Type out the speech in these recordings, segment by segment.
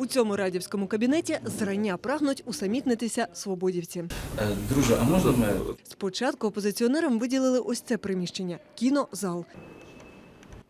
У цьому радівському кабінеті зрання прагнуть усамітнитися свободівці. Е, Друже, а можна ми Спочатку опозиціонерам виділили ось це приміщення кінозал.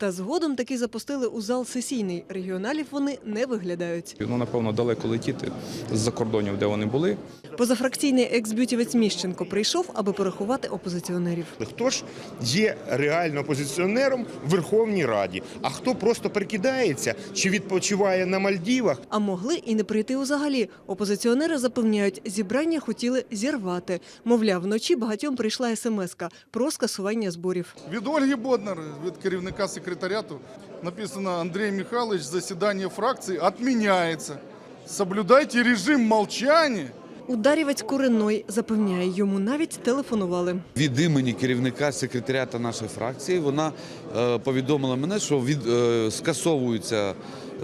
Та згодом таки запустили у зал сесійний. Регіоналів вони не виглядають. Ну, напевно, далеко летіти з-за кордонів, де вони були. Позафракційний екс-бютівець Міщенко прийшов, аби порахувати опозиціонерів. Хто ж є реально опозиціонером в Верховній Раді, а хто просто прикидається чи відпочиває на Мальдівах? А могли і не прийти взагалі. Опозиціонери запевняють, зібрання хотіли зірвати. Мовляв, вночі багатьом прийшла смс-ка про скасування зборів. Від Ольги Боднар, від керівника секретаріату, написано Андрій Михайлович, засідання фракції відміняється. Соблюдайте режим молчання. Ударівець Куриной запевняє, йому навіть телефонували. Від імені керівника секретаріата нашої фракції вона е, повідомила мене, що від, е, скасовується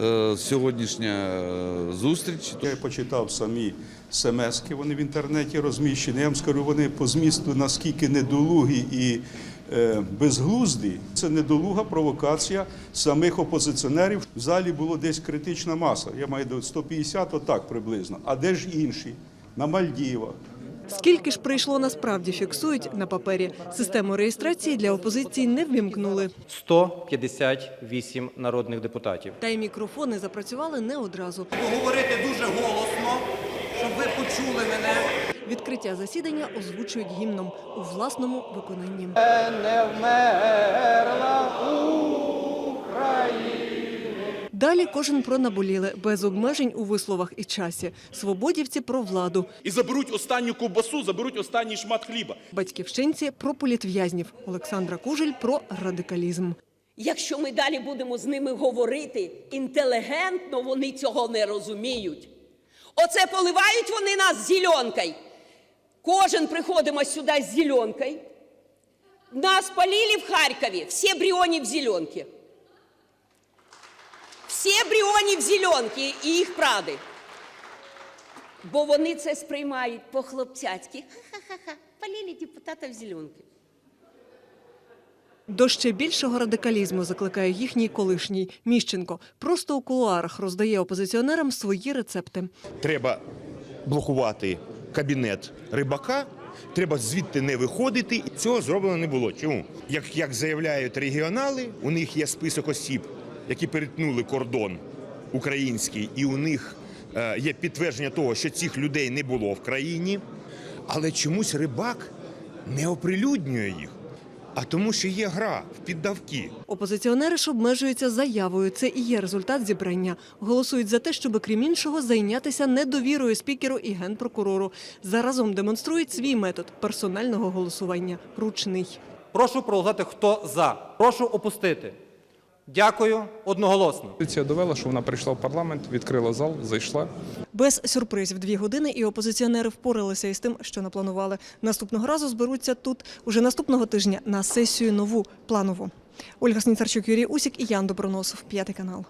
е, сьогоднішня е, зустріч. Я почитав самі смски, вони в інтернеті розміщені. Я вам скажу, вони по змісту наскільки недолугі і безглузді. Це недолуга провокація самих опозиціонерів. В залі було десь критична маса. Я маю до 150, отак приблизно. А де ж інші? На Мальдівах. Скільки ж прийшло насправді фіксують на папері. Систему реєстрації для опозиції не ввімкнули. 158 народних депутатів. Та й мікрофони запрацювали не одразу. говорити дуже голосно, щоб ви почули мене. Відкриття засідання озвучують гімном у власному виконанні. Не вмерла Далі кожен про наболіле, без обмежень у висловах і часі. Свободівці про владу, і заберуть останню ковбасу, заберуть останній шмат хліба. батьківщинці про політв'язнів. Олександра Кужель про радикалізм. Якщо ми далі будемо з ними говорити інтелігентно, вони цього не розуміють. Оце поливають вони нас зеленкою. Кожен приходимо сюди з зеленкою. Нас полили в Харкові, всі бріоні в зеленці. Всі бріоні в зеленці і їх пради. Бо вони це сприймають по-хлопцяцьки. Ха-ха-ха, полили депутата в зеленці. До ще більшого радикалізму закликає їхній колишній Міщенко. Просто у кулуарах роздає опозиціонерам свої рецепти. Треба блокувати кабінет рибака. Треба звідти не виходити. Цього зроблено не було. Чому? Як, як заявляють регіонали, у них є список осіб, які перетнули кордон український, і у них е, є підтвердження того, що цих людей не було в країні. Але чомусь рибак не оприлюднює їх. А тому, що є гра в піддавки. Опозиціонери ж обмежуються заявою. Це і є результат зібрання. Голосують за те, щоб крім іншого зайнятися недовірою спікеру і генпрокурору. Заразом демонструють свій метод персонального голосування ручний. Прошу проголосувати, хто за. Прошу опустити. Дякую одноголосно. Поліція довела, що вона прийшла в парламент, відкрила зал, зайшла. Без сюрпризів дві години, і опозиціонери впоралися із тим, що напланували. Наступного разу зберуться тут уже наступного тижня на сесію нову планову. Ольга Сніцарчук, Юрій Усік і Ян Доброносов. П'ятий канал.